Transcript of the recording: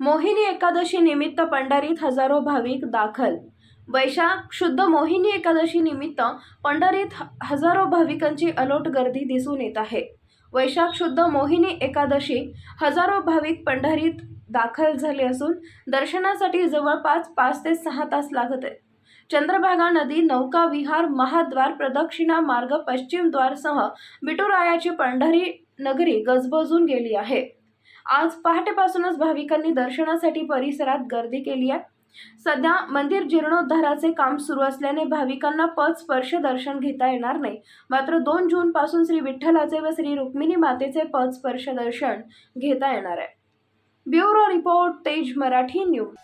मोहिनी एकादशी निमित्त पंढरीत हजारो भाविक दाखल. वैशाख शुद्ध मोहिनी एकादशी निमित्त पंढरीत ह- हजारो भाविकांची अलोट गर्दी दिसून येत आहे. वैशाख शुद्ध मोहिनी एकादशी हजारो भाविक पंढरीत दाखल झाले असून दर्शनासाठी जवळपास पाच ते सहा तास लागत आहे चंद्रभागा नदी नौका विहार महाद्वार प्रदक्षिणा मार्ग पश्चिम द्वारसह बिटुरायाची पंढरी नगरी गजबजून गेली आहे. आज पहाटेपासूनच भाविकांनी दर्शनासाठी परिसरात गर्दी केली आहे. सध्या मंदिर जीर्णोद्धाराचे काम सुरू असल्याने भाविकांना पद स्पर्श दर्शन घेता येणार नाही. मात्र दोन जून पासून श्री विठ्ठलाचे व श्री रुक्मिणी मातेचे पद स्पर्श दर्शन घेता येणार आहे. ब्युरो रिपोर्ट तेज मराठी न्यूज.